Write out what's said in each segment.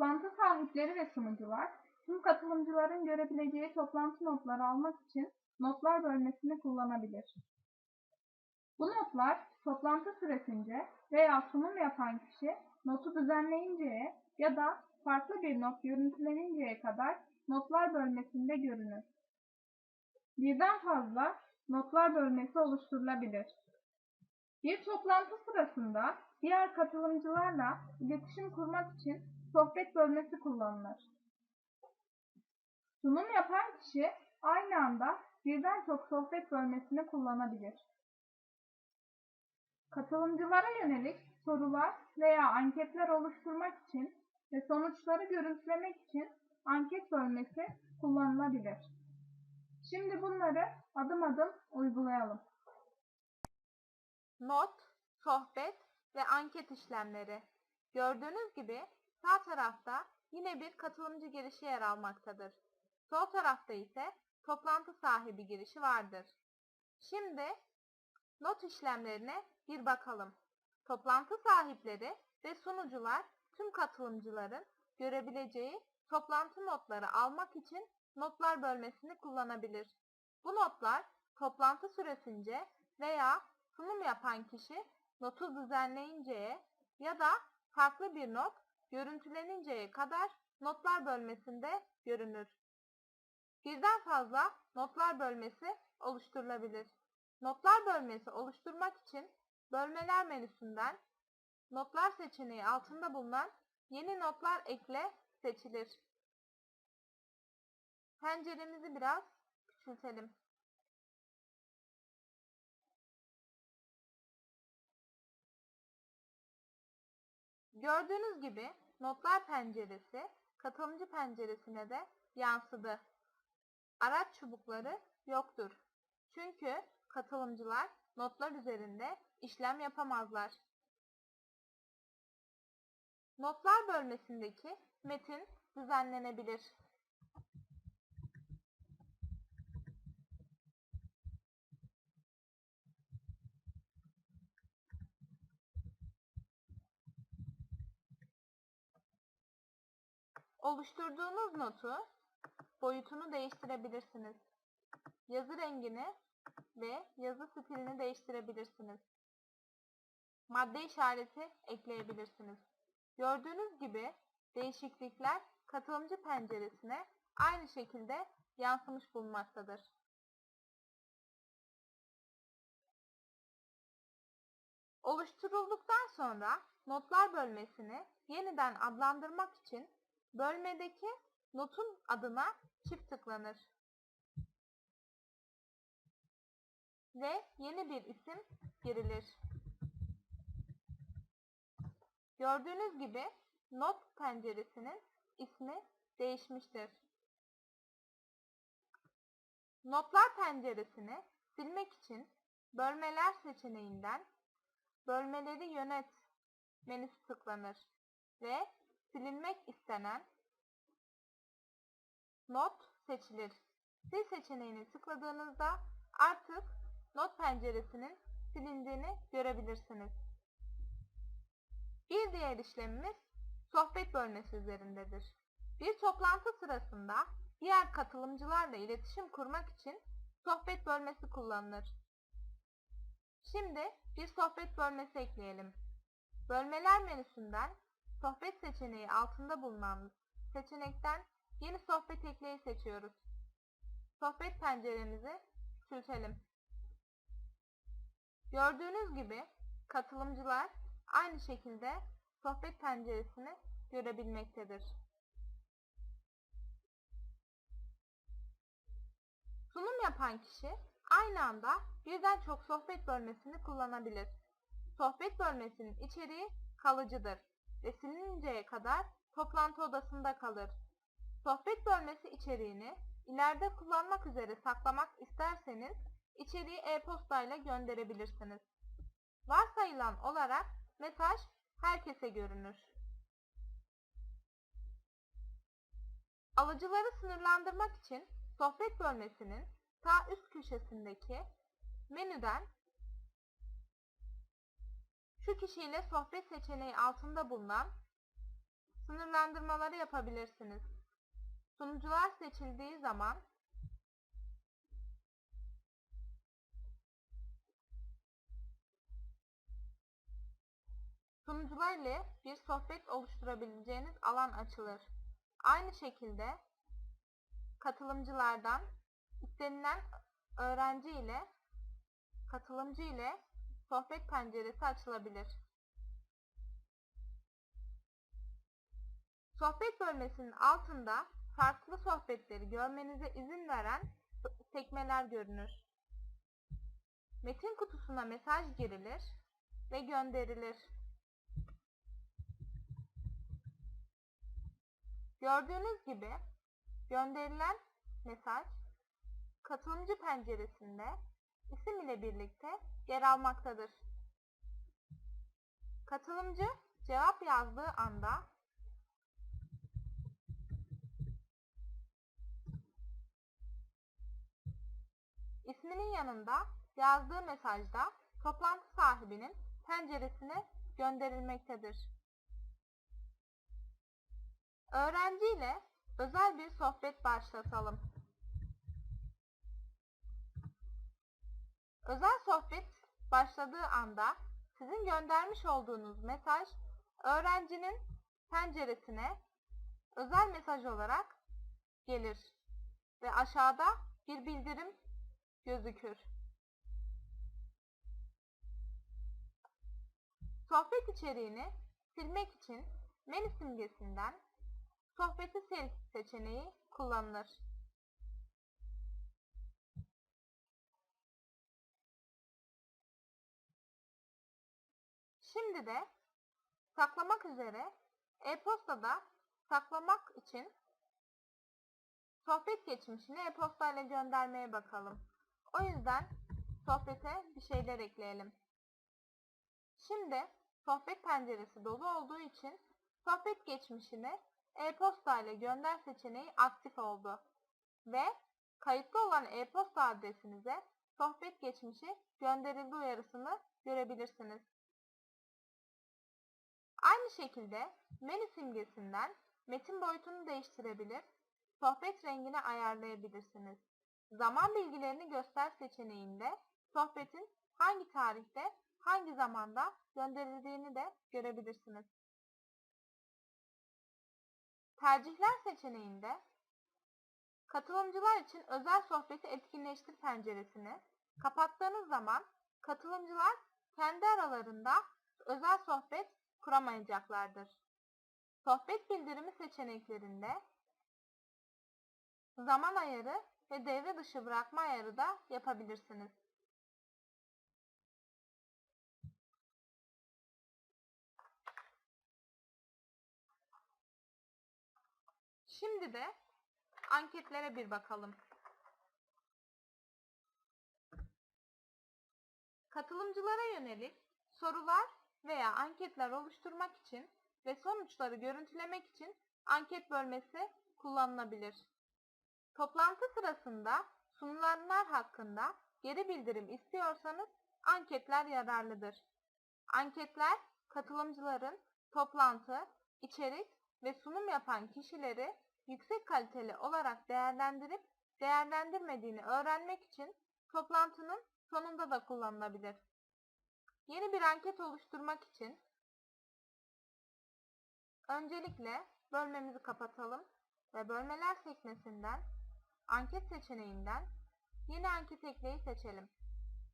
Toplantı sahipleri ve sunucular, tüm katılımcıların görebileceği toplantı notları almak için notlar bölmesini kullanabilir. Bu notlar toplantı süresince veya sunum yapan kişi notu düzenleyinceye ya da farklı bir not görüntüleninceye kadar notlar bölmesinde görünür. Birden fazla notlar bölmesi oluşturulabilir. Bir toplantı sırasında diğer katılımcılarla iletişim kurmak için sohbet bölmesi kullanılır. Sunum yapan kişi aynı anda birden çok sohbet bölmesini kullanabilir. Katılımcılara yönelik sorular veya anketler oluşturmak için ve sonuçları görüntülemek için anket bölmesi kullanılabilir. Şimdi bunları adım adım uygulayalım. Not, sohbet ve anket işlemleri. Gördüğünüz gibi sağ tarafta yine bir katılımcı girişi yer almaktadır. Sol tarafta ise toplantı sahibi girişi vardır. Şimdi not işlemlerine bir bakalım. Toplantı sahipleri ve sunucular tüm katılımcıların görebileceği toplantı notları almak için notlar bölmesini kullanabilir. Bu notlar toplantı süresince veya sunum yapan kişi notu düzenleyinceye ya da farklı bir not görüntüleninceye kadar notlar bölmesinde görünür. Birden fazla notlar bölmesi oluşturulabilir. Notlar bölmesi oluşturmak için bölmeler menüsünden notlar seçeneği altında bulunan yeni notlar ekle seçilir. Penceremizi biraz küçültelim. Gördüğünüz gibi notlar penceresi katılımcı penceresine de yansıdı. Araç çubukları yoktur. Çünkü katılımcılar notlar üzerinde işlem yapamazlar. Notlar bölmesindeki metin düzenlenebilir. Oluşturduğunuz notu boyutunu değiştirebilirsiniz. Yazı rengini ve yazı stilini değiştirebilirsiniz. Madde işareti ekleyebilirsiniz. Gördüğünüz gibi değişiklikler katılımcı penceresine aynı şekilde yansımış bulunmaktadır. Oluşturulduktan sonra notlar bölmesini yeniden adlandırmak için bölmedeki notun adına çift tıklanır. Ve yeni bir isim girilir. Gördüğünüz gibi not penceresinin ismi değişmiştir. Notlar penceresini silmek için bölmeler seçeneğinden bölmeleri yönet menüsü tıklanır ve silinmek istenen not seçilir. Sil seçeneğini tıkladığınızda artık not penceresinin silindiğini görebilirsiniz. Bir diğer işlemimiz sohbet bölmesi üzerindedir. Bir toplantı sırasında diğer katılımcılarla iletişim kurmak için sohbet bölmesi kullanılır. Şimdi bir sohbet bölmesi ekleyelim. Bölmeler menüsünden sohbet seçeneği altında bulunan seçenekten yeni sohbet ekleyi seçiyoruz. Sohbet penceremizi küçültelim. Gördüğünüz gibi katılımcılar aynı şekilde sohbet penceresini görebilmektedir. Sunum yapan kişi aynı anda birden çok sohbet bölmesini kullanabilir. Sohbet bölmesinin içeriği kalıcıdır ve silininceye kadar toplantı odasında kalır. Sohbet bölmesi içeriğini ileride kullanmak üzere saklamak isterseniz içeriği e-posta ile gönderebilirsiniz. Varsayılan olarak mesaj herkese görünür. Alıcıları sınırlandırmak için sohbet bölmesinin sağ üst köşesindeki menüden şu kişiyle sohbet seçeneği altında bulunan sınırlandırmaları yapabilirsiniz. Sunucular seçildiği zaman sunucular ile bir sohbet oluşturabileceğiniz alan açılır. Aynı şekilde katılımcılardan istenilen öğrenci ile katılımcı ile sohbet penceresi açılabilir. Sohbet bölmesinin altında farklı sohbetleri görmenize izin veren sekmeler görünür. Metin kutusuna mesaj girilir ve gönderilir. Gördüğünüz gibi gönderilen mesaj katılımcı penceresinde isim ile birlikte yer almaktadır. Katılımcı cevap yazdığı anda isminin yanında yazdığı mesajda toplantı sahibinin penceresine gönderilmektedir. Öğrenci ile özel bir sohbet başlatalım. Özel sohbet başladığı anda sizin göndermiş olduğunuz mesaj öğrencinin penceresine özel mesaj olarak gelir ve aşağıda bir bildirim gözükür. Sohbet içeriğini silmek için menü simgesinden Sohbeti sil seçeneği kullanılır. Şimdi de saklamak üzere e-postada saklamak için sohbet geçmişini e-posta ile göndermeye bakalım. O yüzden sohbete bir şeyler ekleyelim. Şimdi sohbet penceresi dolu olduğu için sohbet geçmişini e-posta ile gönder seçeneği aktif oldu ve kayıtlı olan e-posta adresinize sohbet geçmişi gönderildi uyarısını görebilirsiniz. Aynı şekilde menü simgesinden metin boyutunu değiştirebilir, sohbet rengini ayarlayabilirsiniz. Zaman bilgilerini göster seçeneğinde sohbetin hangi tarihte, hangi zamanda gönderildiğini de görebilirsiniz. Tercihler seçeneğinde katılımcılar için özel sohbeti etkinleştir penceresini kapattığınız zaman katılımcılar kendi aralarında özel sohbet kuramayacaklardır. Sohbet bildirimi seçeneklerinde zaman ayarı ve devre dışı bırakma ayarı da yapabilirsiniz. Şimdi de anketlere bir bakalım. Katılımcılara yönelik sorular veya anketler oluşturmak için ve sonuçları görüntülemek için anket bölmesi kullanılabilir. Toplantı sırasında sunulanlar hakkında geri bildirim istiyorsanız anketler yararlıdır. Anketler katılımcıların toplantı, içerik ve sunum yapan kişileri yüksek kaliteli olarak değerlendirip değerlendirmediğini öğrenmek için toplantının sonunda da kullanılabilir. Yeni bir anket oluşturmak için öncelikle bölmemizi kapatalım ve bölmeler sekmesinden anket seçeneğinden yeni anket ekleyi seçelim.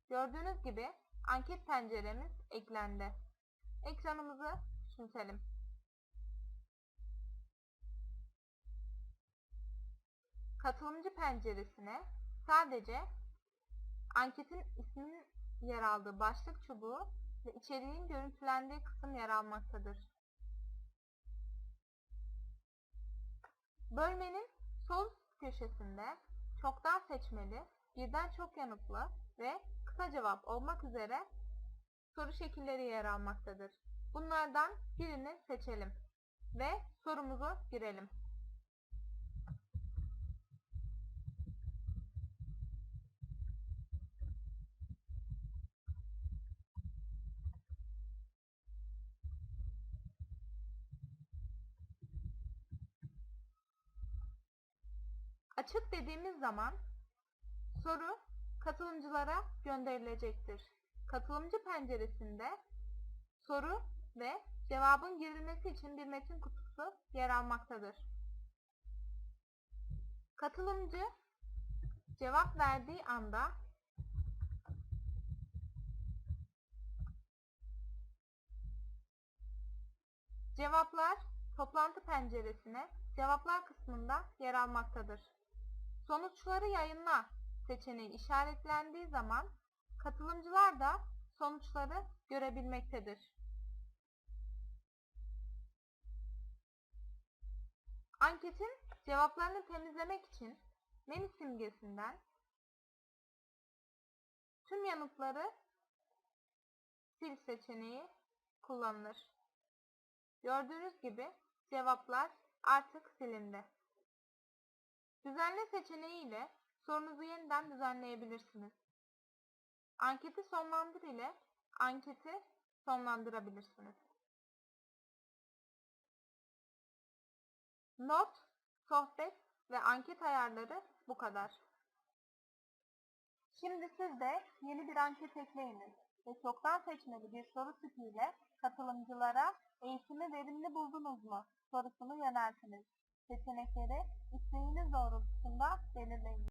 Gördüğünüz gibi anket penceremiz eklendi. Ekranımızı küçültelim. katılımcı penceresine sadece anketin isminin yer aldığı başlık çubuğu ve içeriğin görüntülendiği kısım yer almaktadır. Bölmenin sol köşesinde çoktan seçmeli, birden çok yanıtlı ve kısa cevap olmak üzere soru şekilleri yer almaktadır. Bunlardan birini seçelim ve sorumuzu girelim. Açık dediğimiz zaman soru katılımcılara gönderilecektir. Katılımcı penceresinde soru ve cevabın girilmesi için bir metin kutusu yer almaktadır. Katılımcı cevap verdiği anda cevaplar toplantı penceresine cevaplar kısmında yer almaktadır. Sonuçları yayınla seçeneği işaretlendiği zaman katılımcılar da sonuçları görebilmektedir. Anketin cevaplarını temizlemek için menü simgesinden tüm yanıtları sil seçeneği kullanılır. Gördüğünüz gibi cevaplar artık silindi. Düzenle seçeneği ile sorunuzu yeniden düzenleyebilirsiniz. Anketi sonlandır ile anketi sonlandırabilirsiniz. Not, sohbet ve anket ayarları bu kadar. Şimdi siz de yeni bir anket ekleyiniz ve çoktan seçmeli bir soru tipiyle katılımcılara eğitimi verimli buldunuz mu sorusunu yöneltiniz. Seçenekleri isteğiniz doğrultusunda belirleyin.